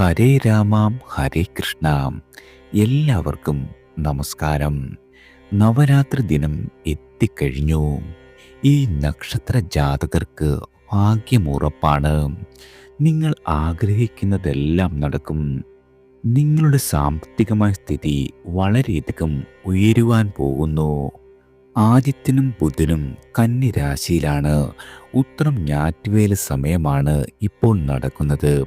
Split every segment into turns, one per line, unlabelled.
ഹരേ രാമാം ഹരേ കൃഷ്ണ. എല്ലാവർക്കും നമസ്കാരം. നവരാത്രി ദിനം എത്തിക്കഴിഞ്ഞു. ഈ നക്ഷത്ര ജാതകർക്ക് ഭാഗ്യമുറപ്പാണ്. നിങ്ങൾ ആഗ്രഹിക്കുന്നതെല്ലാം നടക്കും. നിങ്ങളുടെ സാമ്പത്തികമായ സ്ഥിതി വളരെയധികം ഉയരുവാൻ പോകുന്നു. ആദിത്യനും ബുധനും കന്നി രാശിയിലാണ് ഉത്തരം ഞാറ്റുവേല സമയമാണ് ഇപ്പോൾ നടക്കുന്നത്.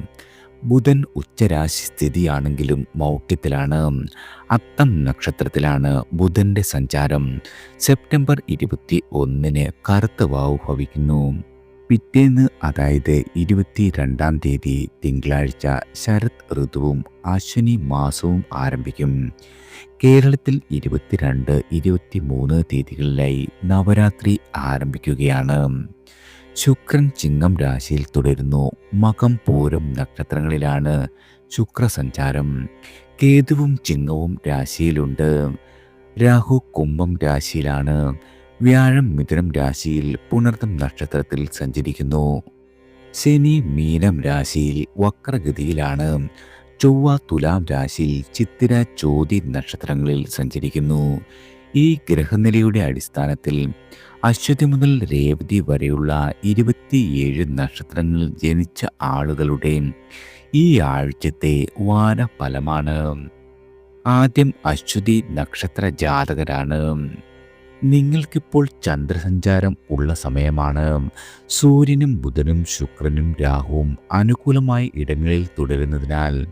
ബുധൻ ഉച്ചരാശി സ്ഥിതിയാണെങ്കിലും മൗക്യത്തിലാണ് അത്തം നക്ഷത്രത്തിലാണ് ബുധന്റെ സഞ്ചാരം. സെപ്റ്റംബർ ഇരുപത്തി ഒന്നിന് കറുത്ത വാവ് ഭവിക്കുന്നു. പിറ്റേന്ന് അതായത് ഇരുപത്തി രണ്ടാം തീയതി തിങ്കളാഴ്ച ശരത് ഋതുവും അശ്വിനി മാസവും ആരംഭിക്കും. കേരളത്തിൽ ഇരുപത്തിരണ്ട് ഇരുപത്തി മൂന്ന് തീയതികളിലായി നവരാത്രി ആരംഭിക്കുകയാണ്. ശുക്രൻ ചിങ്ങം രാശിയിൽ തുടരുന്നു. മകം പൂരം നക്ഷത്രങ്ങളിലാണ് ശുക്രസഞ്ചാരം. കേതുവും ചിങ്ങവും രാശിയിലുണ്ട്. രാഹു കുംഭം രാശിയിലാണ്. വ്യാഴം മിഥുനം രാശിയിൽ പുണർത്തം നക്ഷത്രത്തിൽ സഞ്ചരിക്കുന്നു. ശനി മീനം രാശിയിൽ വക്രഗതിയിലാണ്. ചൊവ്വ തുലാം രാശിയിൽ ചിത്തിര ചോതി നക്ഷത്രങ്ങളിൽ സഞ്ചരിക്കുന്നു. ഈ ഗ്രഹനിലയുടെ അടിസ്ഥാനത്തിൽ അശ്വതി മുതൽ രേവതി വരെയുള്ള ഇരുപത്തിയേഴ് നക്ഷത്രങ്ങളിൽ ജനിച്ച ആളുകളുടെ ഈ ആഴ്ചത്തെ വാരഫലമാണ്. ആദ്യം അശ്വതി നക്ഷത്ര ജാതകരാണ്. നിങ്ങൾക്കിപ്പോൾ ചന്ദ്രസഞ്ചാരം ഉള്ള സമയമാണ്. സൂര്യനും ബുധനും ശുക്രനും രാഹുവും അനുകൂലമായ ഇടങ്ങളിൽ തുടരുന്നതിനാൽ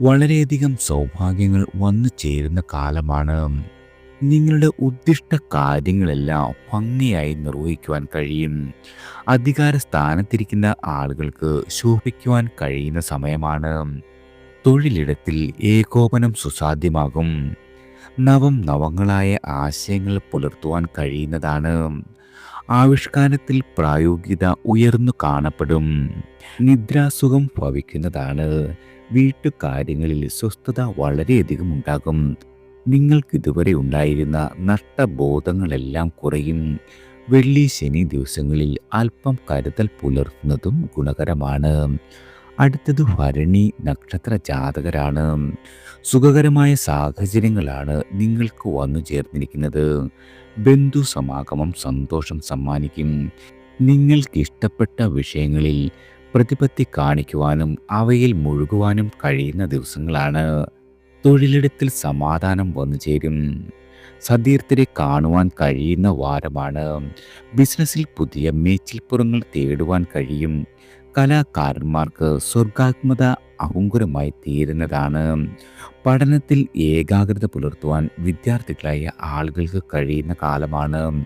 വളരെയധികം സൗഭാഗ്യങ്ങൾ വന്നു ചേരുന്ന കാലമാണ്. നിങ്ങളുടെ ഉദ്ദിഷ്ട കാര്യങ്ങളെല്ലാം ഭംഗിയായി നിർവഹിക്കുവാൻ കഴിയും. അധികാര സ്ഥാനത്തിരിക്കുന്ന ആളുകൾക്ക് ശോഭിക്കുവാൻ കഴിയുന്ന സമയമാണ്. തൊഴിലിടത്തിൽ ഏകോപനം സുസാധ്യമാകും. നവം നവങ്ങളായ ആശയങ്ങൾ പുലർത്തുവാൻ കഴിയുന്നതാണ്. ആവിഷ്കാരത്തിൽ പ്രായോഗികത ഉയർന്നു കാണപ്പെടും. നിദ്രാസുഖം ഭവിക്കുന്നതാണ്. വീട്ടുകാര്യങ്ങളിൽ സ്വസ്ഥത വളരെയധികം ഉണ്ടാകും. നിങ്ങൾക്ക് ഇതുവരെ ഉണ്ടായിരുന്ന നഷ്ടബോധങ്ങളെല്ലാം കുറയും. വെള്ളി ശനി ദിവസങ്ങളിൽ അല്പം കരുതൽ പുലർത്തുന്നതും ഗുണകരമാണ്. അടുത്തത് ഭരണി നക്ഷത്ര ജാതകരാണ്. സുഖകരമായ സാഹചര്യങ്ങളാണ് നിങ്ങൾക്ക് വന്നു ചേർന്നിരിക്കുന്നത്. ബന്ധു സമാഗമം സന്തോഷം സമ്മാനിക്കും. നിങ്ങൾക്ക് ഇഷ്ടപ്പെട്ട വിഷയങ്ങളിൽ പ്രതിപത്തി കാണിക്കുവാനും അവയിൽ മുഴുകുവാനും കഴിയുന്ന ദിവസങ്ങളാണ്. തൊഴിലിടത്തിൽ സമാധാനം വന്നു ചേരും. സതീർത്ഥരെ കാണുവാൻ കഴിയുന്ന വാരമാണ്. ബിസിനസ്സിൽ പുതിയ മേച്ചിൽപ്പുറങ്ങൾ തേടുവാൻ കഴിയും. കലാകാരന്മാർക്ക് സ്വർഗാത്മത അഹങ്കുരമായി തീരുന്നതാണ്. പഠനത്തിൽ ഏകാഗ്രത പുലർത്തുവാൻ വിദ്യാർത്ഥികളായ ആളുകൾക്ക് കഴിയുന്ന കാലമാണ്.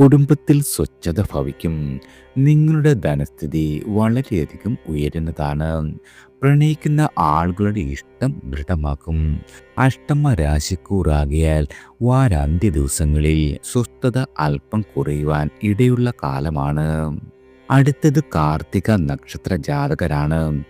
കുടുംബത്തിൽ സ്വച്ഛത ഭവിക്കും. നിങ്ങളുടെ ധനസ്ഥിതി വളരെയധികം ഉയരുന്നതാണ്. പ്രണയിക്കുന്ന ആളുകളുടെ ഇഷ്ടം ദൃഢമാക്കും. അഷ്ടമ രാശിക്കൂറാകിയാൽ വാരാന്ത്യ ദിവസങ്ങളിൽ സ്വസ്ഥത അല്പം കുറയുവാൻ ഇടയുള്ള കാലമാണ്. അടുത്തത് കാർത്തിക നക്ഷത്ര ജാതകരാണ്.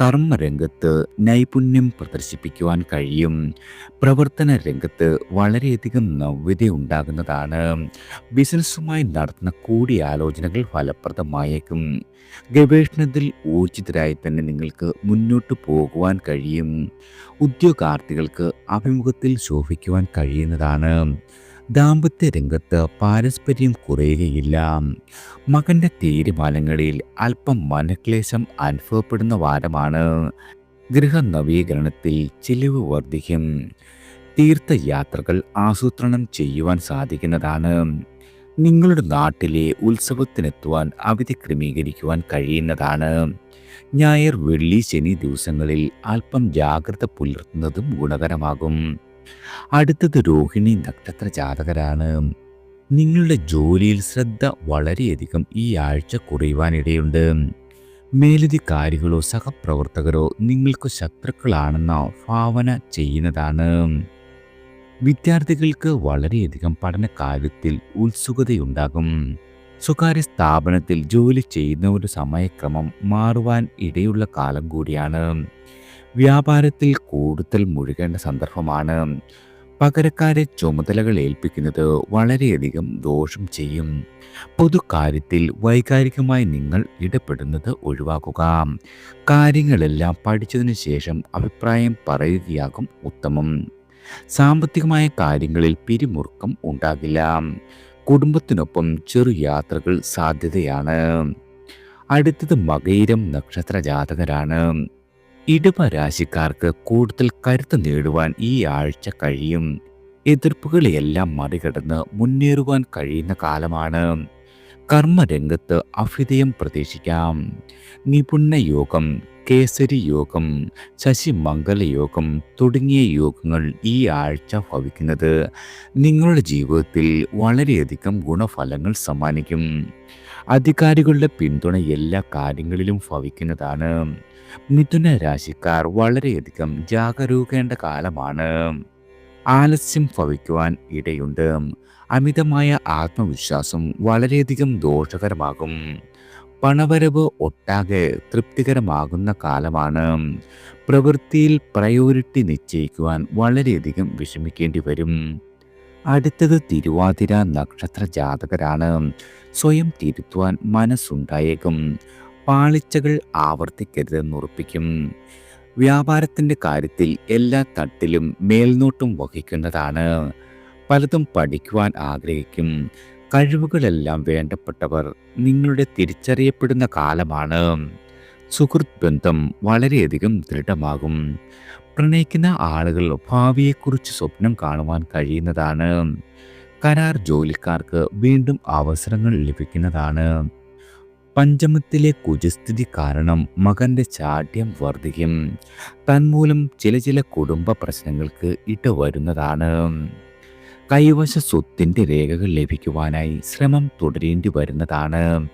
കർമ്മരംഗത്ത് നൈപുണ്യം പ്രദർശിപ്പിക്കുവാൻ കഴിയും. പ്രവർത്തന രംഗത്ത് വളരെയധികം നവ്യത ഉണ്ടാകുന്നതാണ്. ബിസിനസ്സുമായി നടത്തുന്ന കൂടിയാലോചനകൾ ഫലപ്രദമായേക്കും. ഗവേഷണത്തിൽ ഊർജിതരായി തന്നെ നിങ്ങൾക്ക് മുന്നോട്ട് പോകുവാൻ കഴിയും. ഉദ്യോഗാർത്ഥികൾക്ക് അഭിമുഖത്തിൽ ശോഭിക്കുവാൻ കഴിയുന്നതാണ്. ദാമ്പത്യ രംഗത്ത് പാരസ്പര്യം കുറയുകയില്ല. മകന്റെ തീരുമാനങ്ങളിൽ അല്പം മനക്ലേശം അനുഭവപ്പെടുന്ന വാരമാണ്. ഗൃഹനവീകരണത്തിൽ ചിലവ് വർദ്ധിക്കും. തീർത്ഥയാത്രകൾ ആസൂത്രണം ചെയ്യുവാൻ സാധിക്കുന്നതാണ്. നിങ്ങളുടെ നാട്ടിലെ ഉത്സവത്തിനെത്തുവാൻ അവധി ക്രമീകരിക്കുവാൻ കഴിയുന്നതാണ്. ഞായർ വെള്ളി ശനി ദിവസങ്ങളിൽ അല്പം ജാഗ്രത പുലർത്തുന്നതും ഗുണകരമാകും. അടുത്തത് രോഹിണി നക്ഷത്ര ജാതകരാണ്. നിങ്ങളുടെ ജോലിയിൽ ശ്രദ്ധ വളരെയധികം ഈ ആഴ്ച കുറയുവാനിടയുണ്ട്. മേലധികാരികളോ സഹപ്രവർത്തകരോ നിങ്ങൾക്ക് ശത്രുക്കളാണെന്ന ഭാവന ചെയ്യുന്നതാണ്. വിദ്യാർത്ഥികൾക്ക് വളരെയധികം പഠന കാര്യത്തിൽ ഉത്സുകതയുണ്ടാകും. സ്വകാര്യ സ്ഥാപനത്തിൽ ജോലി ചെയ്യുന്ന ഒരു സമയക്രമം മാറുവാൻ ഇടയുള്ള കാലം കൂടിയാണ്. വ്യാപാരത്തിൽ കൂടുതൽ മുഴുകേണ്ട സന്ദർഭമാണ്. പകരക്കാരെ ചുമതലകൾ ഏൽപ്പിക്കുന്നത് വളരെയധികം ദോഷം ചെയ്യും. പൊതുകാര്യത്തിൽ വൈകാരികമായി നിങ്ങൾ ഇടപെടുന്നത് ഒഴിവാക്കുക. കാര്യങ്ങളെല്ലാം പഠിച്ചതിന് ശേഷം അഭിപ്രായം പറയുകയാകും ഉത്തമം. സാമ്പത്തികമായ കാര്യങ്ങളിൽ പിരിമുറുക്കം ഉണ്ടാകില്ല. കുടുംബത്തിനൊപ്പം ചെറു യാത്രകൾ സാധ്യതയാണ്. അടുത്തത് മകയിരം നക്ഷത്ര ജാതകരാണ്. ഇടവ രാശിക്കാർക്ക് കൂടുതൽ കരുത്ത് നേടുവാൻ ഈ ആഴ്ച കഴിയും. എതിർപ്പുകളെയെല്ലാം മറികടന്ന് മുന്നേറുവാൻ കഴിയുന്ന കാലമാണ്. കർമ്മരംഗത്ത് അഭ്യുദയം പ്രതീക്ഷിക്കാം. നിപുണ യോഗം കേസരി യോഗം ശശിമംഗല യോഗം തുടങ്ങിയ യോഗങ്ങൾ ഈ ആഴ്ച ഭവിക്കുന്നത് നിങ്ങളുടെ ജീവിതത്തിൽ വളരെയധികം ഗുണഫലങ്ങൾ സമ്മാനിക്കും. അധികാരികളുടെ പിന്തുണ എല്ലാ കാര്യങ്ങളിലും ഭവിക്കുന്നതാണ്. മിഥുന രാശിക്കാർ വളരെയധികം ജാഗരൂകേണ്ട കാലമാണ്. ആലസ്യം ഭവിക്കുവാൻ ഇടയുണ്ട്. അമിതമായ ആത്മവിശ്വാസം വളരെയധികം ദോഷകരമാകും. പണവരവ് ഒട്ടാകെ തൃപ്തികരമാകുന്ന കാലമാണ്. പ്രവൃത്തിയിൽ പ്രയോറിറ്റി നിശ്ചയിക്കുവാൻ വളരെയധികം വിഷമിക്കേണ്ടി വരും. അടുത്തത് തിരുവാതിര നക്ഷത്ര ജാതകരാണ്. സ്വയം തിരുത്തുവാൻ മനസ്സുണ്ടായേക്കും. പാളിച്ചകൾ ആവർത്തിക്കരുതെന്നുറപ്പിക്കും വ്യാപാരത്തിന്റെ കാര്യത്തിൽ എല്ലാ തട്ടിലും മേൽനോട്ടം വഹിക്കുന്നതാണ്. പലതും പഠിക്കുവാൻ ആഗ്രഹിക്കും. കഴിവുകളെല്ലാം വേണ്ടപ്പെട്ടവർ നിങ്ങളുടെ തിരിച്ചറിയപ്പെടുന്ന കാലമാണ്. സുഹൃത്ത് ബന്ധം വളരെയധികം ദൃഢമാകും. പ്രണയിക്കുന്ന ആളുകൾ ഭാവിയെക്കുറിച്ച് സ്വപ്നം കാണുവാൻ കഴിയുന്നതാണ്. കരാർ ജോലിക്കാർക്ക് വീണ്ടും അവസരങ്ങൾ ലഭിക്കുന്നതാണ്. പഞ്ചമത്തിലെ കുജസ്ഥിതി കാരണം മകന്റെ ചാഠ്യം വർദ്ധിക്കും തന്മൂലം ചില ചില കുടുംബ പ്രശ്നങ്ങൾക്ക് ഇടവരുന്നതാണ്. കൈവശ സ്വത്തിന്റെ രേഖകൾ ലഭിക്കുവാനായി ശ്രമം തുടരേണ്ടി വരുന്നതാണ്.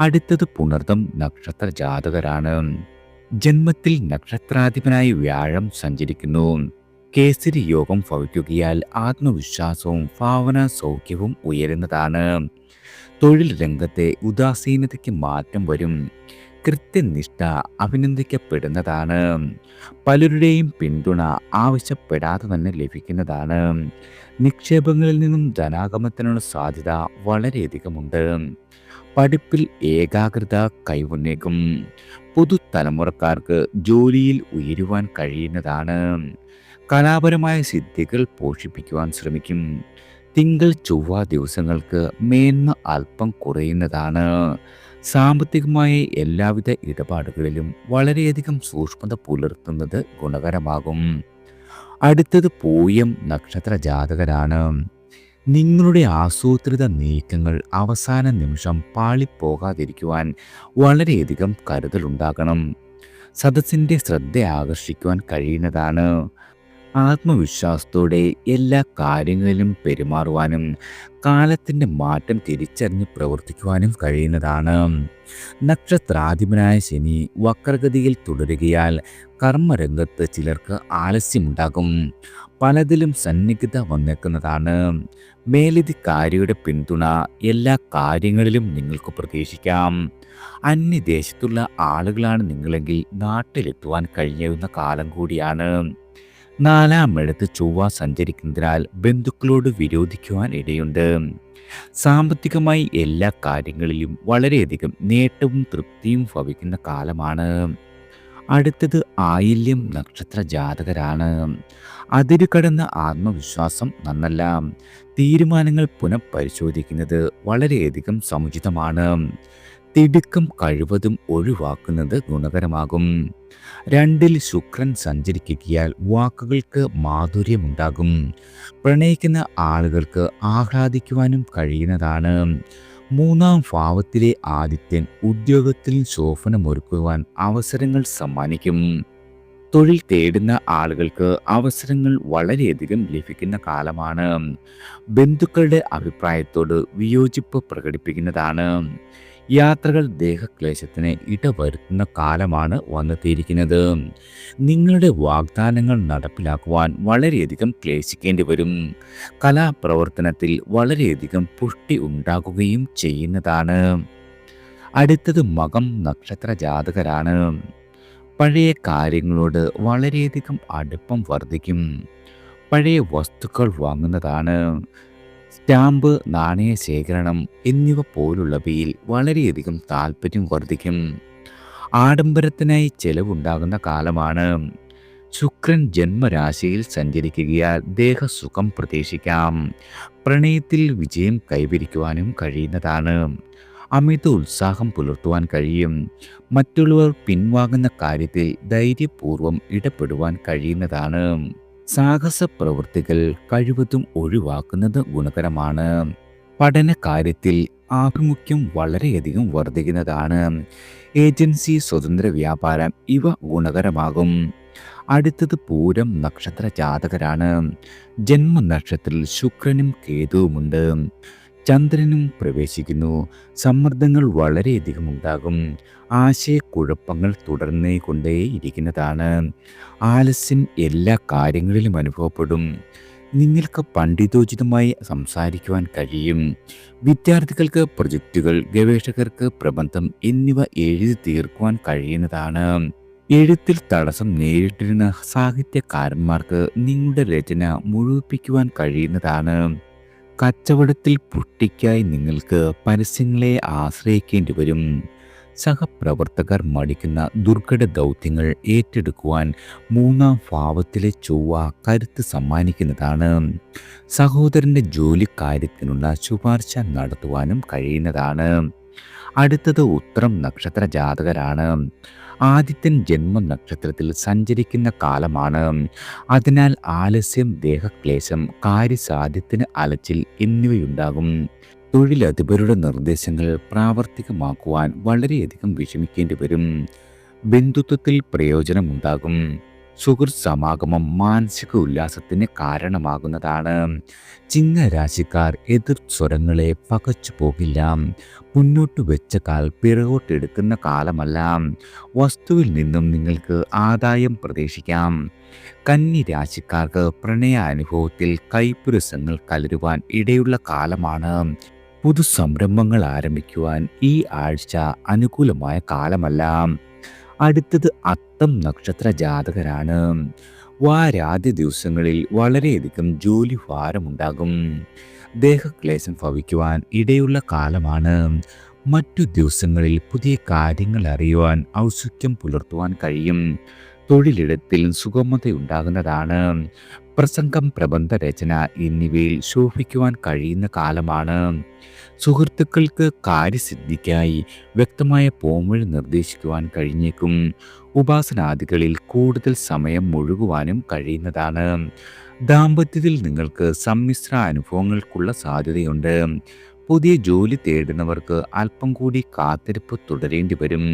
അടുത്തത് പുണർതം നക്ഷത്ര ജാതകരാണ്. ജന്മത്തിൽ നക്ഷത്രാധിപനായി വ്യാഴം സഞ്ചരിക്കുന്നു. കേസരി യോഗം ഭവിക്കുകയാൽ ആത്മവിശ്വാസവും ഭാവന സൗഖ്യവും ഉയരുന്നതാണ്. തൊഴിൽ രംഗത്തെ ഉദാസീനതയ്ക്ക് മാറ്റം വരും. കൃത്യനിഷ്ഠ അഭിനന്ദിക്കപ്പെടുന്നതാണ്. പലരുടെയും പിന്തുണ ആവശ്യപ്പെടാതെ തന്നെ ലഭിക്കുന്നതാണ്. നിക്ഷേപങ്ങളിൽ നിന്നും ധനാഗമത്തിനുള്ള സാധ്യത വളരെയധികമുണ്ട്. പഠിപ്പിൽ ഏകാഗ്രത കൈവന്നേക്കും. പുതുതലമുറക്കാർക്ക് ജോലിയിൽ ഉയരുവാൻ കഴിയുന്നതാണ്. കലാപരമായ സിദ്ധികൾ പോഷിപ്പിക്കുവാൻ ശ്രമിക്കും. തിങ്കൾ ചൊവ്വ ദിവസങ്ങൾക്ക് മേന്മ അല്പം കുറയുന്നതാണ്. സാമ്പത്തികമായ എല്ലാവിധ ഇടപാടുകളിലും വളരെയധികം സൂക്ഷ്മത പുലർത്തുന്നത് ഗുണകരമാകും. അടുത്തത് പൂയം നക്ഷത്ര ജാതകരാണ്. നിങ്ങളുടെ ആസൂത്രിത നീക്കങ്ങൾ അവസാന നിമിഷം പാളിപ്പോകാതിരിക്കുവാൻ വളരെയധികം കരുതലുണ്ടാകണം. സദസ്സിന്റെ ശ്രദ്ധ ആകർഷിക്കുവാൻ കഴിയുന്നതാണ്. ആത്മവിശ്വാസത്തോടെ എല്ലാ കാര്യങ്ങളിലും പെരുമാറുവാനും കാലത്തിന്റെ മാറ്റം തിരിച്ചറിഞ്ഞ് പ്രവർത്തിക്കുവാനും കഴിയുന്നതാണ്. നക്ഷത്രാധിപനായ ശനി വക്രഗതിയിൽ തുടരുകയാൽ കർമ്മരംഗത്ത് ചിലർക്ക് ആലസ്യമുണ്ടാകും. പലതിലും സന്നിഗ്ധത വന്നേക്കുന്നതാണ്. മേലധികാരിയുടെ പിന്തുണ എല്ലാ കാര്യങ്ങളിലും നിങ്ങൾക്ക് പ്രതീക്ഷിക്കാം. അന്യദേശത്തുള്ള ആളുകളാണ് നിങ്ങളെങ്കിൽ നാട്ടിലെത്തുവാൻ കഴിയുന്ന കാലം കൂടിയാണ്. നാലാം ഇടത്ത് ചൊവ്വ സഞ്ചരിക്കുന്നതിനാൽ ബന്ധുക്കളോട് വിരോധിക്കുവാൻ ഇടയുണ്ട്. സാമ്പത്തികമായി എല്ലാ കാര്യങ്ങളിലും വളരെയധികം നേട്ടവും തൃപ്തിയും ഭവിക്കുന്ന കാലമാണ്. അടുത്തത് ആയില്യം നക്ഷത്ര ജാതകരാണ്. അതിരു കടന്ന ആത്മവിശ്വാസം നന്നല്ല. തീരുമാനങ്ങൾ പുനഃപരിശോധിക്കുന്നത് വളരെയധികം സമുചിതമാണ്. തിടുക്കം കഴിവതും ഒഴിവാക്കുന്നത് ഗുണകരമാകും. രണ്ടിൽ ശുക്രൻ സഞ്ചരിക്കുകയാൽ വാക്കുകൾക്ക് മാധുര്യമുണ്ടാകും. പ്രണയിക്കുന്ന ആളുകൾക്ക് ആഹ്ലാദിക്കുവാനും കഴിയുന്നതാണ്. മൂന്നാം ഭാവത്തിലെ ആദിത്യൻ ഉദ്യോഗത്തിൽ ശോഭനമൊരുക്കുവാൻ അവസരങ്ങൾ സമ്മാനിക്കും. തൊഴിൽ തേടുന്ന ആളുകൾക്ക് അവസരങ്ങൾ വളരെയധികം ലഭിക്കുന്ന കാലമാണ്. ബന്ധുക്കളുടെ അഭിപ്രായത്തോട് വിയോജിപ്പ് പ്രകടിപ്പിക്കുന്നതാണ്. യാത്രകൾ ദേഹക്ലേശത്തിന് ഇടവരുത്തുന്ന കാലമാണ് വന്നെത്തിയിരിക്കുന്നത്. നിങ്ങളുടെ വാഗ്ദാനങ്ങൾ നടപ്പിലാക്കുവാൻ വളരെയധികം ക്ലേശിക്കേണ്ടി വരും. കലാപ്രവർത്തനത്തിൽ വളരെയധികം പുഷ്ടി ഉണ്ടാകുകയും ചെയ്യുന്നതാണ്. അടുത്തത് മകം നക്ഷത്ര ജാതകരാണ്. പഴയ കാര്യങ്ങളോട് വളരെയധികം അടുപ്പം വർദ്ധിക്കും. പഴയ വസ്തുക്കൾ വാങ്ങുന്നതാണ്. സ്റ്റാമ്പ് നാണയ ശേഖരണം എന്നിവ പോലുള്ളവയിൽ വളരെയധികം താല്പര്യം വർദ്ധിക്കും. ആഡംബരത്തിനായി ചെലവുണ്ടാകുന്ന കാലമാണ്. ശുക്രൻ ജന്മരാശിയിൽ സഞ്ചരിക്കുകയാൽ ദേഹസുഖം പ്രതീക്ഷിക്കാം. പ്രണയത്തിൽ വിജയം കൈവരിക്കുവാനും കഴിയുന്നതാണ്. അമിത ഉത്സാഹം പുലർത്തുവാൻ കഴിയും. മറ്റുള്ളവർ പിൻവാങ്ങുന്ന കാര്യത്തിൽ ധൈര്യപൂർവം ഇടപെടുവാൻ കഴിയുന്നതാണ്. സാഹസ പ്രവൃത്തികൾ കഴിവതും ഒഴിവാക്കുന്നത് ഗുണകരമാണ്. പഠന കാര്യത്തിൽ ആഭിമുഖ്യം വളരെയധികം വർദ്ധിക്കുന്നതാണ്. ഏജൻസി സ്വതന്ത്ര വ്യാപാരം ഇവ ഗുണകരമാകും. അടുത്തത് പൂരം നക്ഷത്ര ജാതകരാണ് ജന്മനക്ഷത്രത്തിൽ ശുക്രനും കേതുവുമുണ്ട്. ചന്ദ്രനും പ്രവേശിക്കുന്നു. സമ്മർദ്ദങ്ങൾ വളരെയധികം ഉണ്ടാകും. ആശയക്കുഴപ്പങ്ങൾ തുടർന്നേ കൊണ്ടേയിരിക്കുന്നതാണ് ആലസ്യം എല്ലാ കാര്യങ്ങളിലും അനുഭവപ്പെടും. നിങ്ങൾക്ക് പണ്ഡിതോചിതമായി സംസാരിക്കുവാൻ കഴിയും. വിദ്യാർത്ഥികൾക്ക് പ്രൊജക്റ്റുകൾ ഗവേഷകർക്ക് പ്രബന്ധം എന്നിവ എഴുതി തീർക്കുവാൻ കഴിയുന്നതാണ്. എഴുത്തിൽ തടസ്സം നേരിട്ടിരുന്ന സാഹിത്യകാരന്മാർക്ക് നിങ്ങളുടെ രചന മുഴുവിപ്പിക്കുവാൻ കഴിയുന്നതാണ്. കച്ചവടത്തിൽ പുഷ്ടിക്കായി നിങ്ങൾക്ക് പരസ്യങ്ങളെ ആശ്രയിക്കേണ്ടി വരും. സഹപ്രവർത്തകർ മടിക്കുന്ന ദുർഘട ദൗത്യങ്ങൾ ഏറ്റെടുക്കുവാൻ മൂന്നാം ഭാവത്തിലെ ചൊവ്വ കരുത്ത് സമ്മാനിക്കുന്നതാണ്. സഹോദരന്റെ ജോലിക്കാര്യത്തിനുള്ള ശുപാർശ നടത്തുവാനും കഴിയുന്നതാണ്. അടുത്തത് ഉത്തരം നക്ഷത്ര ജാതകരാണ്. ആദിത്യൻ ജന്മ നക്ഷത്രത്തിൽ സഞ്ചരിക്കുന്ന കാലമാണ്. അതിനാൽ ആലസ്യം ദേഹക്ലേശം കാര്യസാധ്യത്തിന് അലച്ചിൽ എന്നിവയുണ്ടാകും. തൊഴിലധിപരുടെ നിർദ്ദേശങ്ങൾ പ്രാവർത്തികമാക്കുവാൻ വളരെയധികം വിഷമിക്കേണ്ടി വരും. ബന്ധുത്വത്തിൽ പ്രയോജനമുണ്ടാകും. സുഹൃത്ത് സമാഗമം മാനസിക ഉല്ലാസത്തിന് കാരണമാകുന്നതാണ്. ചിങ്ങരാശിക്കാർ എതിർ സ്വരങ്ങളെ പകച്ചു പോകില്ല. മുന്നോട്ട് വെച്ച കാൽ പിറകോട്ടെടുക്കുന്ന കാലമല്ല. വസ്തുവിൽ നിന്നും നിങ്ങൾക്ക് ആദായം പ്രതീക്ഷിക്കാം. കന്നി രാശിക്കാർക്ക് പ്രണയാനുഭവത്തിൽ കൈപ്പുരസങ്ങൾ കലരുവാൻ ഇടയുള്ള കാലമാണ്. പുതു സംരംഭങ്ങൾ ആരംഭിക്കുവാൻ ഈ ആഴ്ച അനുകൂലമായ കാലമല്ല. അടുത്തത് നക്ഷത്ര ജാതകരാണ്. വാരാദ്യ ദിവസങ്ങളിൽ വളരെയധികം ജോലി ഭാരമുണ്ടാകും. ദേഹക്ലേശം ഭവിക്കുവാൻ ഇടയുള്ള കാലമാണ്. മറ്റു ദിവസങ്ങളിൽ പുതിയ കാര്യങ്ങൾ അറിയുവാൻ ഔത്സുക്യം പുലർത്തുവാൻ കഴിയും. തൊഴിലിടത്തിൽ സുഗമതയുണ്ടാകുന്നതാണ് പ്രസംഗം പ്രബന്ധ രചന എന്നിവയിൽ ശോഭിക്കുവാൻ കഴിയുന്ന കാലമാണ്. സുഹൃത്തുക്കൾക്ക് കാര്യസിദ്ധിക്കായി വ്യക്തമായ പോംവഴി നിർദ്ദേശിക്കുവാൻ കഴിഞ്ഞേക്കും. ഉപാസനാദികളിൽ കൂടുതൽ സമയം മുഴുകുവാനും കഴിയുന്നതാണ്. ദാമ്പത്യത്തിൽ നിങ്ങൾക്ക് സമ്മിശ്ര അനുഭവങ്ങൾക്കുള്ള സാധ്യതയുണ്ട്. പുതിയ ജോലി തേടുന്നവർക്ക് അല്പം കൂടി കാത്തിരിപ്പ് തുടരേണ്ടി വരും.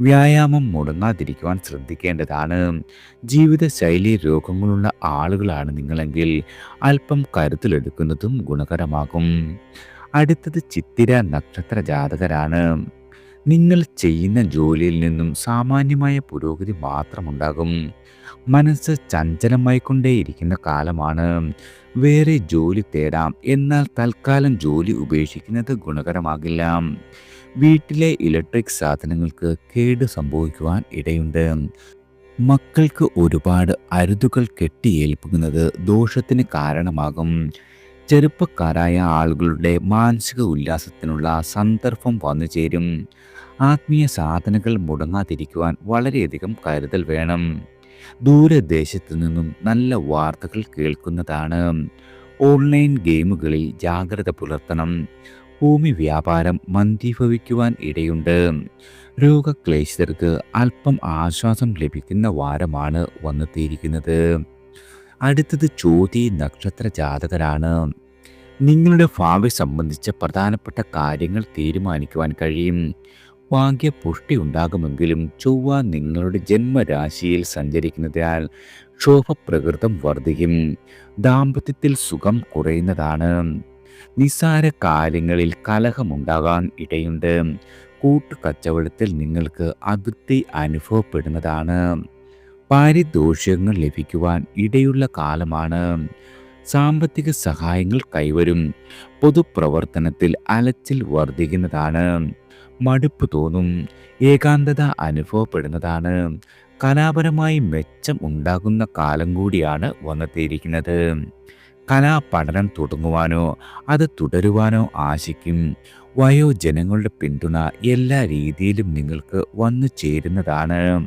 വ്യായാമം മുടങ്ങാതിരിക്കുവാൻ ശ്രദ്ധിക്കേണ്ടതാണ്. ജീവിതശൈലി രോഗങ്ങളുള്ള ആളുകളാണ് നിങ്ങളെങ്കിൽ അല്പം കരുത്തിലെടുക്കുന്നതും ഗുണകരമാകും. അടുത്തത് ചിത്തിര നക്ഷത്ര ജാതകരാണ്. നിങ്ങൾ ചെയ്യുന്ന ജോലിയിൽ നിന്നും സാമാന്യമായ പുരോഗതി മാത്രമുണ്ടാകും. മനസ്സ് ചഞ്ചലമായിക്കൊണ്ടേയിരിക്കുന്ന കാലമാണ്. വേറെ ജോലി തേടാം. എന്നാൽ തൽക്കാലം ജോലി ഉപേക്ഷിക്കുന്നത് ഗുണകരമാകില്ല. വീട്ടിലെ ഇലക്ട്രിക് സാധനങ്ങൾക്ക് കേട് സംഭവിക്കുവാൻ ഇടയുണ്ട്. മക്കൾക്ക് ഒരുപാട് അരുതുകൾ കെട്ടിയേൽപ്പിക്കുന്നത് ദോഷത്തിന് കാരണമാകും. ചെറുപ്പക്കാരായ ആളുകളുടെ മാനസിക ഉല്ലാസത്തിനുള്ള സന്ദർഭം വന്നു ചേരും. ആത്മീയ സാധനങ്ങൾ മുടങ്ങാതിരിക്കുവാൻ വളരെയധികം കരുതൽ വേണം. ദൂരദേശത്തു നിന്നും നല്ല വാർത്തകൾ കേൾക്കുന്നതാണ്. ഓൺലൈൻ ഗെയിമുകളിൽ ജാഗ്രത പുലർത്തണം. ഭൂമി വ്യാപാരം മന്ദീഭവിക്കുവാൻ ഇടയുണ്ട്. രോഗക്ലേശിതർക്ക് അല്പം ആശ്വാസം ലഭിക്കുന്ന വാരമാണ് വന്നെത്തിയിരിക്കുന്നത്. അടുത്തത് ചോതി നക്ഷത്ര ജാതകരാണ്. നിങ്ങളുടെ ഭാവി സംബന്ധിച്ച പ്രധാനപ്പെട്ട കാര്യങ്ങൾ തീരുമാനിക്കുവാൻ കഴിയും. ഭാഗ്യപുഷ്ടി ഉണ്ടാകുമെങ്കിലും ചൊവ്വ നിങ്ങളുടെ ജന്മരാശിയിൽ സഞ്ചരിക്കുന്നതിനാൽ ക്ഷോഭപ്രകൃതം വർദ്ധിക്കും ദാമ്പത്യത്തിൽ സുഖം കുറയുന്നതാണ്. നിസ്സാര കാര്യങ്ങളിൽ കലഹമുണ്ടാകാൻ ഇടയുണ്ട്. കൂട്ടുകച്ചവടത്തിൽ നിങ്ങൾക്ക് അതിർത്തി അനുഭവപ്പെടുന്നതാണ്. പാരിതോഷികങ്ങൾ ലഭിക്കുവാൻ ഇടയുള്ള കാലമാണ്. സാമ്പത്തിക സഹായങ്ങൾ കൈവരും. പൊതുപ്രവർത്തനത്തിൽ അലച്ചിൽ വർദ്ധിക്കുന്നതാണ് മടുപ്പ് തോന്നും. ഏകാന്തത അനുഭവപ്പെടുന്നതാണ്. കലാപരമായി മെച്ചം ഉണ്ടാകുന്ന കാലം കൂടിയാണ് വന്നെത്തിയിരിക്കുന്നത്. കലാപഠനം തുടങ്ങുവാനോ അത് തുടരുവാനോ ആശിക്കും. വയോജനങ്ങളുടെ പിന്തുണ എല്ലാ രീതിയിലും നിങ്ങൾക്ക് വന്നു ചേരുന്നതാണ്.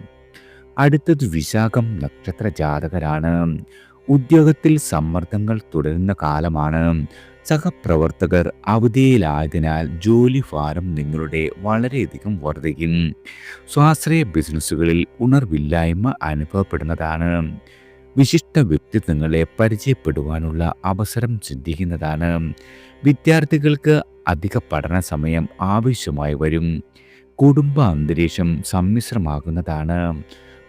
അടുത്തത് വിശാഖം നക്ഷത്ര ജാതകരാണ് ഉദ്യോഗത്തിൽ സമ്മർദ്ദങ്ങൾ തുടരുന്ന കാലമാണ്. സഹപ്രവർത്തകർ അവധിയിലായതിനാൽ ജോലി ഭാരം നിങ്ങളുടെ വളരെയധികം വർദ്ധിക്കും സ്വാശ്രയ ബിസിനസ്സുകളിൽ ഉണർവില്ലായ്മ അനുഭവപ്പെടുന്നതാണ്. വിശിഷ്ട വ്യക്തിത്വങ്ങളെ പരിചയപ്പെടുവാനുള്ള അവസരം ചിന്തിക്കുന്നതാണ് വിദ്യാർത്ഥികൾക്ക് അധിക പഠന സമയം ആവശ്യമായി വരും. കുടുംബ അന്തരീക്ഷം സമ്മിശ്രമാകുന്നതാണ്.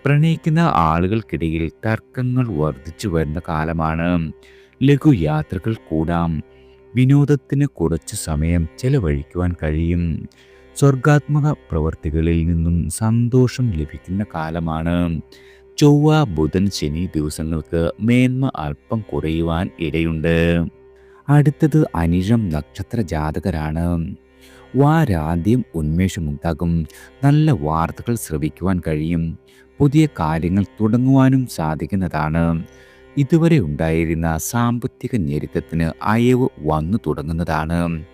പ്രണയിക്കുന്ന ആളുകൾക്കിടയിൽ തർക്കങ്ങൾ വർദ്ധിച്ചു വരുന്ന കാലമാണ്. ലഘുയാത്രകൾ കൂടാം. വിനോദത്തിന് കുറച്ച് സമയം ചെലവഴിക്കുവാൻ കഴിയും. സ്വർഗാത്മക പ്രവൃത്തികളിൽ നിന്നും സന്തോഷം ലഭിക്കുന്ന കാലമാണ്. ചൊവ്വ ബുധൻ ശനി ദിവസങ്ങൾക്ക് മേന്മ അല്പം കുറയുവാൻ ഇടയുണ്ട്. അടുത്തത് അനിഴം നക്ഷത്ര ജാതകരാണ്. വാരാദ്യം ഉന്മേഷമുണ്ടാകും. നല്ല വാർത്തകൾ ശ്രവിക്കുവാൻ കഴിയും. പുതിയ കാര്യങ്ങൾ തുടങ്ങുവാനും സാധിക്കുന്നതാണ്. ഇതുവരെ ഉണ്ടായിരുന്ന സാമ്പത്തിക ഞെരുക്കത്തിന് അയവ് വന്നു തുടങ്ങുന്നതാണ്.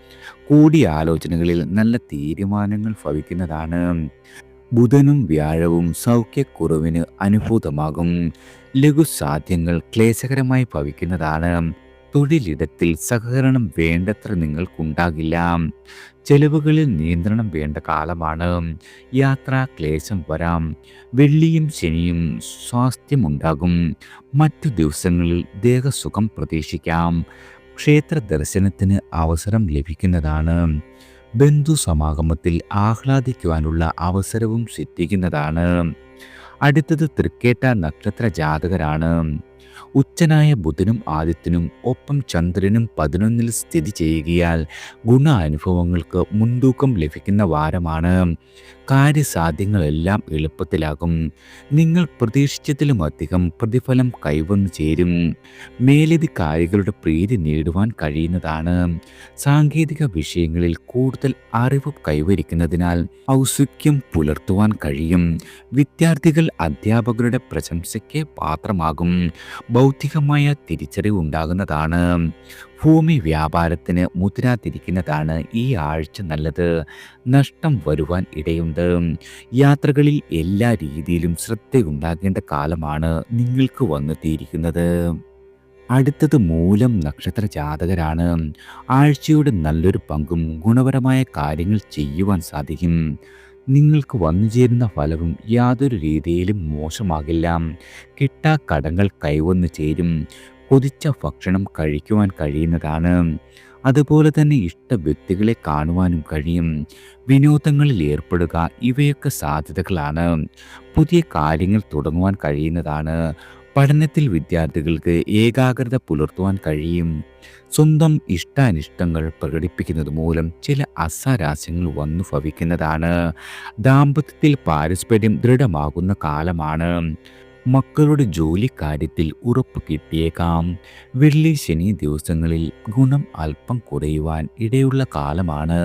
കൂടിയാലോചനകളിൽ നല്ല തീരുമാനങ്ങൾ ഭവിക്കുന്നതാണ്. ബുധനും വ്യാഴവും സൗഖ്യക്കുറവിന് അനുഭൂതമാകും ലഘുസാധ്യങ്ങൾ ക്ലേശകരമായി ഭവിക്കുന്നതാണ്. തൊഴിലിടത്തിൽ സഹകരണം വേണ്ടത്ര നിങ്ങൾക്കുണ്ടാകില്ല. ചെലവുകളിൽ നിയന്ത്രണം വേണ്ട കാലമാണ്. യാത്രാ ക്ലേശം വരാം. വെള്ളിയും ശനിയും സ്വാസ്ഥ്യമുണ്ടാകും. മറ്റു ദിവസങ്ങളിൽ ദേഹസുഖം പ്രതീക്ഷിക്കാം. ക്ഷേത്ര ദർശനത്തിന് അവസരം ലഭിക്കുന്നതാണ്. ബന്ധു സമാഗമത്തിൽ ആഹ്ലാദിക്കുവാനുള്ള അവസരവും സിദ്ധിക്കുന്നതാണ്. അടുത്തത് തൃക്കേട്ട നക്ഷത്ര ജാതകരാണ്. ഉച്ചനായ ബുധനും ആദിത്യനും ഒപ്പം ചന്ദ്രനും പതിനൊന്നിൽ സ്ഥിതി ചെയ്യുകയാൽ ഗുണ അനുഭവങ്ങൾക്ക് മുൻതൂക്കം ലഭിക്കുന്ന വാരമാണ്. കാര്യസാധ്യങ്ങളെല്ലാം എളുപ്പത്തിലാകും. നിങ്ങൾ പ്രതീക്ഷിച്ചതിലും അധികം പ്രതിഫലം കൈവന്നു ചേരും. മേലധികാരികളുടെ പ്രീതി നേടുവാൻ കഴിയുന്നതാണ്. സാങ്കേതിക വിഷയങ്ങളിൽ കൂടുതൽ അറിവ് കൈവരിക്കുന്നതിനാൽ ഔസുഖ്യം പുലർത്തുവാൻ കഴിയും. വിദ്യാർത്ഥികൾ അധ്യാപകരുടെ പ്രശംസയ്ക്ക് പാത്രമാകും. ബൗദ്ധികമായ തിരിച്ചറിവ് ഉണ്ടാകുന്നതാണ്. ഭൂമി വ്യാപാരത്തിന് മുദ്രാതിരിക്കുന്നതാണ് ഈ ആഴ്ച നല്ലത്. നഷ്ടം വരുവാൻ ഇടയുണ്ട്. യാത്രകളിൽ എല്ലാ രീതിയിലും ശ്രദ്ധയുണ്ടാകേണ്ട കാലമാണ് നിങ്ങൾക്ക് വന്നെത്തിയിരിക്കുന്നത്. അടുത്തത് മൂലം നക്ഷത്ര ജാതകരാണ്. ആഴ്ചയുടെ നല്ലൊരു പങ്കും ഗുണപരമായ കാര്യങ്ങൾ ചെയ്യുവാൻ സാധിക്കും. നിങ്ങൾക്ക് വന്നുചേരുന്ന ഫലവും യാതൊരു രീതിയിലും മോശമാകില്ല. കിട്ടാ കടങ്ങൾ കൈവന്നു ചേരും. കൊതിച്ച ഭക്ഷണം കഴിക്കുവാൻ കഴിയുന്നതാണ്. അതുപോലെ തന്നെ ഇഷ്ട വ്യക്തികളെ കാണുവാനും കഴിയും. വിനോദങ്ങളിൽ ഏർപ്പെടുക ഇവയൊക്കെ സാധ്യതകളാണ്. പുതിയ കാര്യങ്ങൾ തുടങ്ങുവാൻ കഴിയുന്നതാണ്. പഠനത്തിൽ വിദ്യാർത്ഥികൾക്ക് ഏകാഗ്രത പുലർത്തുവാൻ കഴിയും. സ്വന്തം ഇഷ്ടാനിഷ്ടങ്ങൾ പ്രകടിപ്പിക്കുന്നത് മൂലം ചില അസാരാസ്യങ്ങൾ വന്നു ഭവിക്കുന്നതാണ്. ദാമ്പത്യത്തിൽ പാരസ്പര്യം ദൃഢമാകുന്ന കാലമാണ്. മക്കളുടെ ജോലിക്കാര്യത്തിൽ ഉറപ്പ് കിട്ടിയേക്കാം. വെള്ളി ശനി ദിവസങ്ങളിൽ ഗുണം അല്പം കുറയുവാൻ ഇടയുള്ള കാലമാണ്.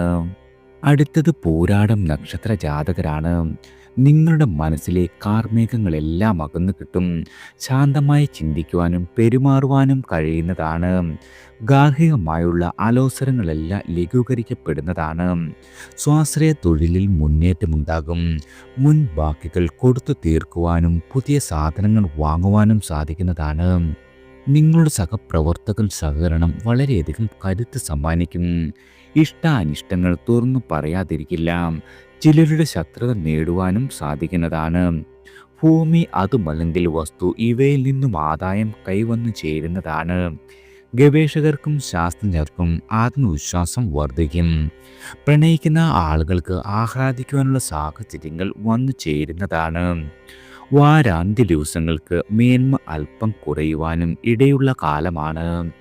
അടുത്തത് പോരാടം നക്ഷത്ര ജാതകരാണ്. നിങ്ങളുടെ മനസ്സിലെ കാർമേഘങ്ങളെല്ലാം അകന്നു കിട്ടും. ശാന്തമായി ചിന്തിക്കുവാനും പെരുമാറുവാനും കഴിയുന്നതാണ്. ഗാർഹികമായുള്ള അലോസരങ്ങളെല്ലാം ലഘൂകരിക്കപ്പെടുന്നതാണ്. സ്വാശ്രയ തൊഴിലിൽ മുന്നേറ്റമുണ്ടാകും. മുൻ ബാക്കികൾ കൊടുത്തു തീർക്കുവാനും പുതിയ സാധനങ്ങൾ വാങ്ങുവാനും സാധിക്കുന്നതാണ്. നിങ്ങളുടെ സഹപ്രവർത്തകൻ സഹകരണം വളരെയധികം കരുത്ത് സമ്മാനിക്കും. ഇഷ്ടാനിഷ്ടങ്ങൾ തുറന്നു പറയാതിരിക്കില്ല. ചിലരുടെ ശത്രുത നേടുവാനും സാധിക്കുന്നതാണ്. ഭൂമി അതുമല്ലെങ്കിൽ വസ്തു ഇവയിൽ നിന്നും ആദായം കൈവന്നു ചേരുന്നതാണ്. ഗവേഷകർക്കും ശാസ്ത്രജ്ഞർക്കും ആത്മവിശ്വാസം വർദ്ധിക്കും. പ്രണയിക്കുന്ന ആളുകൾക്ക് ആഹ്ലാദിക്കുവാനുള്ള സാഹചര്യങ്ങൾ വന്നു ചേരുന്നതാണ്. വാരാന്ത്യ ദിവസങ്ങൾക്ക് മേന്മ അല്പം കുറയുവാനും ഇടയുള്ള കാലമാണ്.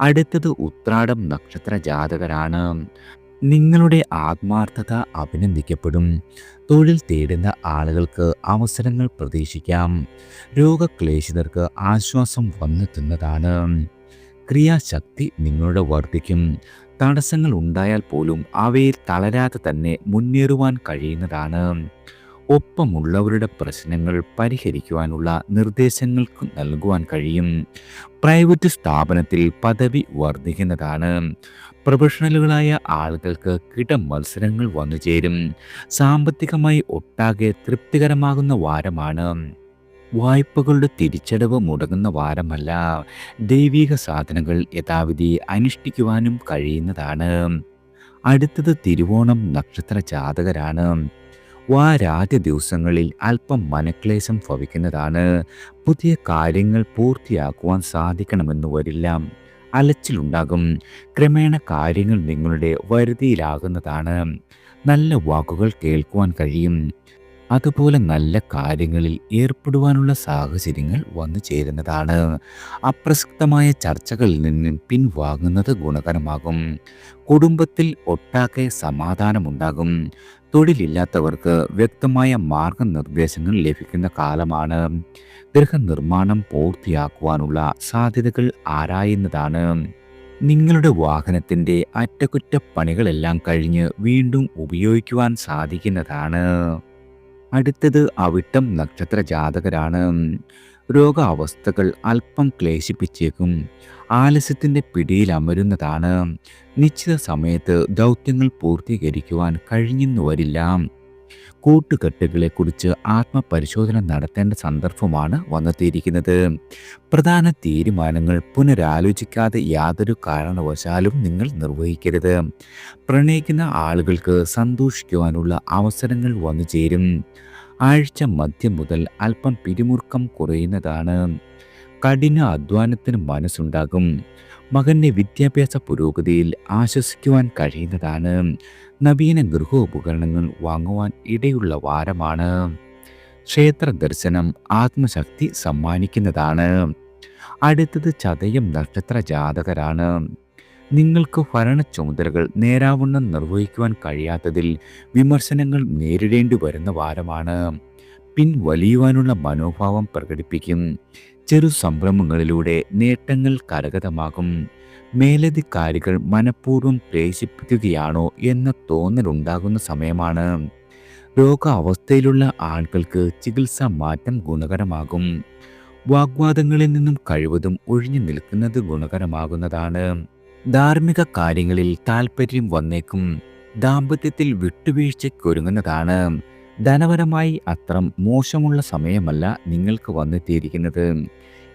അടുത്തത് ഉത്രാടം നക്ഷത്ര ജാതകരാണ്. നിങ്ങളുടെ ആത്മാർത്ഥത അഭിനന്ദിക്കപ്പെടും. തൊഴിൽ തേടുന്ന ആളുകൾക്ക് അവസരങ്ങൾ പ്രതീക്ഷിക്കാം. രോഗക്ലേശിതർക്ക് ആശ്വാസം വന്നെത്തുന്നതാണ്. ക്രിയാശക്തി നിങ്ങളുടെ വർദ്ധിക്കും. തടസ്സങ്ങൾ ഉണ്ടായാൽ പോലും അവയിൽ തളരാതെ തന്നെ മുന്നേറുവാൻ കഴിയുന്നതാണ്. ഒപ്പമുള്ളവരുടെ പ്രശ്നങ്ങൾ പരിഹരിക്കുവാനുള്ള നിർദ്ദേശങ്ങൾക്ക് നൽകുവാൻ കഴിയും. പ്രൈവറ്റ് സ്ഥാപനത്തിൽ പദവി വർദ്ധിക്കുന്നതാണ്. പ്രൊഫഷണലുകളായ ആളുകൾക്ക് കിട മത്സരങ്ങൾ വന്നു ചേരും. സാമ്പത്തികമായി ഒട്ടാകെ തൃപ്തികരമാകുന്ന വാരമാണ്. വായ്പകളുടെ തിരിച്ചടവ് മുടങ്ങുന്ന വാരമല്ല. ദൈവിക സാധനങ്ങൾ യഥാവിധി അനുഷ്ഠിക്കുവാനും കഴിയുന്നതാണ്. അടുത്തത് തിരുവോണം നക്ഷത്ര ജാതകരാണ് വാരാദ്യ ദിവസങ്ങളിൽ അല്പം മനക്ലേശം ഭവിക്കുന്നതാണ്. പുതിയ കാര്യങ്ങൾ പൂർത്തിയാക്കുവാൻ സാധിക്കണമെന്ന് വരില്ല അലച്ചിലുണ്ടാകും. ക്രമേണ കാര്യങ്ങൾ നിങ്ങളുടെ വരുതിയിലാകുന്നതാണ്. നല്ല വാക്കുകൾ കേൾക്കുവാൻ കഴിയും. അതുപോലെ നല്ല കാര്യങ്ങളിൽ ഏർപ്പെടുവാനുള്ള സാഹചര്യങ്ങൾ വന്നു ചേരുന്നതാണ്. അപ്രസക്തമായ ചർച്ചകളിൽ നിന്നും പിൻവാങ്ങുന്നത് ഗുണകരമാകും. കുടുംബത്തിൽ ഒട്ടാകെ സമാധാനമുണ്ടാകും. തൊഴിലില്ലാത്തവർക്ക് വ്യക്തമായ മാർഗനിർദ്ദേശങ്ങൾ ലഭിക്കുന്ന കാലമാണ്. ഗൃഹനിർമ്മാണം പൂർത്തിയാക്കുവാനുള്ള സാധ്യതകൾ ആരായുന്നതാണ്. നിങ്ങളുടെ വാഹനത്തിന്റെ അറ്റകുറ്റപ്പണികളെല്ലാം കഴിഞ്ഞ് വീണ്ടും ഉപയോഗിക്കുവാൻ സാധിക്കുന്നതാണ്. അടുത്തത് അവിട്ടം നക്ഷത്ര ജാതകരാണ് രോഗാവസ്ഥകൾ അല്പം ക്ലേശിപ്പിച്ചേക്കും. ആലസ്യത്തിന്റെ പിടിയിൽ അമരുന്നതാണ്. നിശ്ചിത സമയത്ത് ദൗത്യങ്ങൾ പൂർത്തീകരിക്കുവാൻ കഴിഞ്ഞെന്നു വരില്ല കൂട്ടുകെട്ടുകളെക്കുറിച്ച് ആത്മപരിശോധന നടത്തേണ്ട സന്ദർഭമാണ് വന്നെത്തിയിരിക്കുന്നത്. പ്രധാന തീരുമാനങ്ങൾ പുനരാലോചിക്കാതെ യാതൊരു കാരണവശാലും നിങ്ങൾ നിർവഹിക്കരുത്. പ്രണയിക്കുന്ന ആളുകൾക്ക് സന്തോഷിക്കുവാനുള്ള അവസരങ്ങൾ വന്നു ചേരും. ആഴ്ച മധ്യം മുതൽ അല്പം പിരിമുറുക്കം കുറയുന്നതാണ്. കഠിന അധ്വാനത്തിന് മനസ്സുണ്ടാകും. മകന്റെ വിദ്യാഭ്യാസ പുരോഗതിയിൽ ആശ്വസിക്കുവാൻ കഴിയുന്നതാണ്. നവീന ഗൃഹോപകരണങ്ങൾ വാങ്ങുവാൻ ഇടയുള്ള വാരമാണ്. ക്ഷേത്ര ദർശനം ആത്മശക്തി സമ്മാനിക്കുന്നതാണ്. അടുത്തത് ചതയം നക്ഷത്ര ജാതകരാണ്. നിങ്ങൾക്ക് ഭരണ ചുമതലകൾ നേരാവണ്ണം നിർവഹിക്കുവാൻ കഴിയാത്തതിൽ വിമർശനങ്ങൾ നേരിടേണ്ടി വരുന്ന വാരമാണ്. പിൻവലിയുവാനുള്ള മനോഭാവം പ്രകടിപ്പിക്കും. ചെറു സംരംഭങ്ങളിലൂടെ നേട്ടങ്ങൾ കരഗതമാകും. മേലധികാരികൾ മനഃപൂർവം പ്രേശിപ്പിക്കുകയാണോ എന്ന തോന്നലുണ്ടാകുന്ന സമയമാണ്. രോഗാവസ്ഥയിലുള്ള ആളുകൾക്ക് ചികിത്സ മാറ്റം ഗുണകരമാകും. വാഗ്വാദങ്ങളിൽ നിന്നും കഴിവതും ഒഴിഞ്ഞു നിൽക്കുന്നത് ഗുണകരമാകുന്നതാണ്. ധാർമ്മിക കാര്യങ്ങളിൽ താൽപ്പര്യം വന്നേക്കും. ദാമ്പത്യത്തിൽ വിട്ടുവീഴ്ചയ്ക്കൊരുങ്ങുന്നതാണ്. ധനപരമായി അത്ര മോശമുള്ള സമയമല്ല നിങ്ങൾക്ക് വന്നെത്തിയിരിക്കുന്നത്.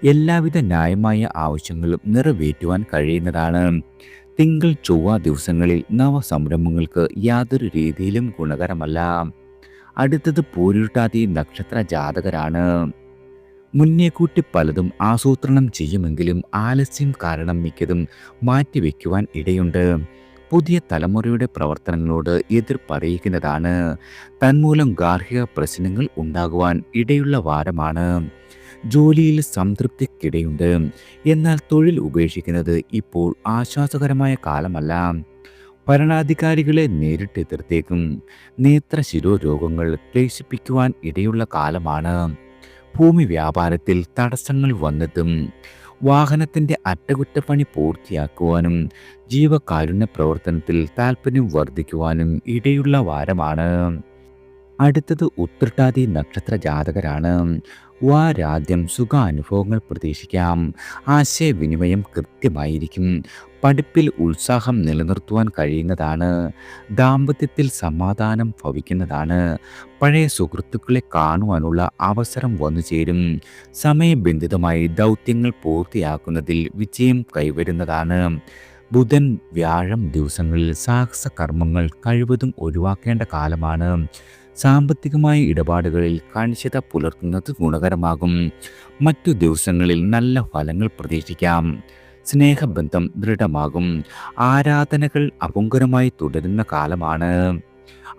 എല്ലാവിധ ന്യായമായ ആവശ്യങ്ങളും നിറവേറ്റുവാൻ കഴിയുന്നതാണ്. തിങ്കൾ ചൊവ്വ ദിവസങ്ങളിൽ നവസംരംഭങ്ങൾക്ക് യാതൊരു രീതിയിലും ഗുണകരമല്ല. അടുത്തത് പോരുട്ടാതി നക്ഷത്ര ജാതകരാണ്. മുന്നേക്കൂട്ടി പലതും ആസൂത്രണം ചെയ്യുമെങ്കിലും ആലസ്യം കാരണം മിക്കതും മാറ്റിവെക്കുവാൻ ഇടയുണ്ട്. പുതിയ തലമുറയുടെ പ്രവർത്തനങ്ങളോട് എതിർപ്പറിയിക്കുന്നതാണ്. തന്മൂലം ഗാർഹിക പ്രശ്നങ്ങൾ ഉണ്ടാകുവാൻ ഇടയുള്ള വാരമാണ്. ജോലിയിൽ സംതൃപ്തിക്കിടയുണ്ട്. എന്നാൽ തൊഴിൽ ഉപേക്ഷിക്കുന്നത് ഇപ്പോൾ ആശ്വാസകരമായ കാലമല്ല. ഭരണാധികാരികളെ നേരിട്ട് എതിർത്തേക്കും നേത്രശിരോ രോഗങ്ങൾ ക്ലേശിപ്പിക്കുവാൻ ഇടയുള്ള കാലമാണ്. ഭൂമി വ്യാപാരത്തിൽ തടസ്സങ്ങൾ വന്നെത്തും. വാഹനത്തിന്റെ അറ്റകുറ്റപ്പണി പൂർത്തിയാക്കുവാനും ജീവകാരുണ്യ പ്രവർത്തനത്തിൽ താല്പര്യം വർദ്ധിക്കുവാനും ഇടയുള്ള വാരമാണ്. അടുത്തത് ഉത്രട്ടാതി നക്ഷത്ര ജാതകരാണ്. വാരാദ്യം സുഖാനുഭവങ്ങൾ പ്രതീക്ഷിക്കാം. ആശയവിനിമയം കൃത്യമായിരിക്കും. പഠിപ്പിൽ ഉത്സാഹം നിലനിർത്തുവാൻ കഴിയുന്നതാണ്. ദാമ്പത്യത്തിൽ സമാധാനം ഭവിക്കുന്നതാണ്. പഴയ സുഹൃത്തുക്കളെ കാണുവാനുള്ള അവസരം വന്നു ചേരും സമയബന്ധിതമായി ദൗത്യങ്ങൾ പൂർത്തിയാക്കുന്നതിൽ വിജയം കൈവരുന്നതാണ്. ബുധൻ വ്യാഴം ദിവസങ്ങളിൽ സാഹസ കർമ്മങ്ങൾ കഴിവതും ഒഴിവാക്കേണ്ട കാലമാണ്. സാമ്പത്തികമായ ഇടപാടുകളിൽ കാഴ്ചത പുലർത്തുന്നത് ഗുണകരമാകും. മറ്റു ദിവസങ്ങളിൽ നല്ല ഫലങ്ങൾ പ്രതീക്ഷിക്കാം. സ്നേഹബന്ധം ദൃഢമാകും. ആരാധനകൾ അപുങ്കരമായി തുടരുന്ന കാലമാണ്.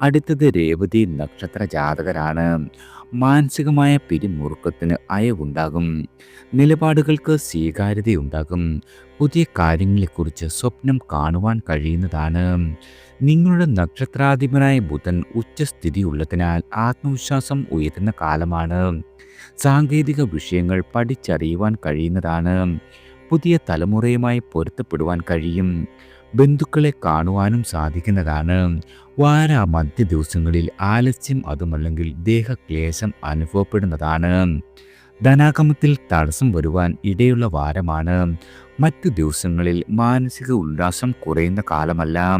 അടുത്തത് രേവതി നക്ഷത്ര ജാതകരാണ്. മാനസികമായ പിരിമുറുക്കത്തിന് അയവുണ്ടാകും. നിലപാടുകൾക്ക് സ്വീകാര്യതയുണ്ടാകും. പുതിയ കാര്യങ്ങളെക്കുറിച്ച് സ്വപ്നം കാണുവാൻ കഴിയുന്നതാണ്. നിങ്ങളുടെ നക്ഷത്രാധിപനായ ബുധൻ ഉച്ചസ്ഥിതിയുള്ളതിനാൽ ആത്മവിശ്വാസം ഉയരുന്ന കാലമാണ്. സാങ്കേതിക വിഷയങ്ങൾ പഠിച്ചറിയുവാൻ കഴിയുന്നതാണ്. പുതിയ തലമുറയുമായി പൊരുത്തപ്പെടുവാൻ കഴിയും. ബന്ധുക്കളെ കാണുവാനും സാധിക്കുന്നതാണ്. വാര മധ്യ ദിവസങ്ങളിൽ ആലസ്യം അതുമല്ലെങ്കിൽ ദേഹക്ലേശം അനുഭവപ്പെടുന്നതാണ്. ധനാഗമത്തിൽ തടസ്സം വരുവാൻ ഇടയുള്ള വാരമാണ്. മറ്റു ദിവസങ്ങളിൽ മാനസിക ഉല്ലാസം കുറയുന്ന കാലമല്ല.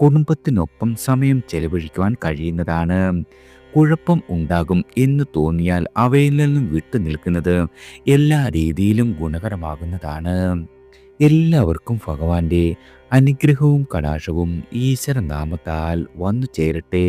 കുടുംബത്തിനൊപ്പം സമയം ചെലവഴിക്കുവാൻ കഴിയുന്നതാണ്. കുഴപ്പം ഉണ്ടാകും എന്ന് തോന്നിയാൽ അവയിൽ നിന്നും വിട്ടു നിൽക്കുന്നത് എല്ലാ രീതിയിലും ഗുണകരമാകുന്നതാണ്. എല്ലാവർക്കും ഭഗവാന്റെ അനുഗ്രഹവും കടാശവും ഈശ്വരനാമത്താൽ വന്നു ചേരട്ടെ.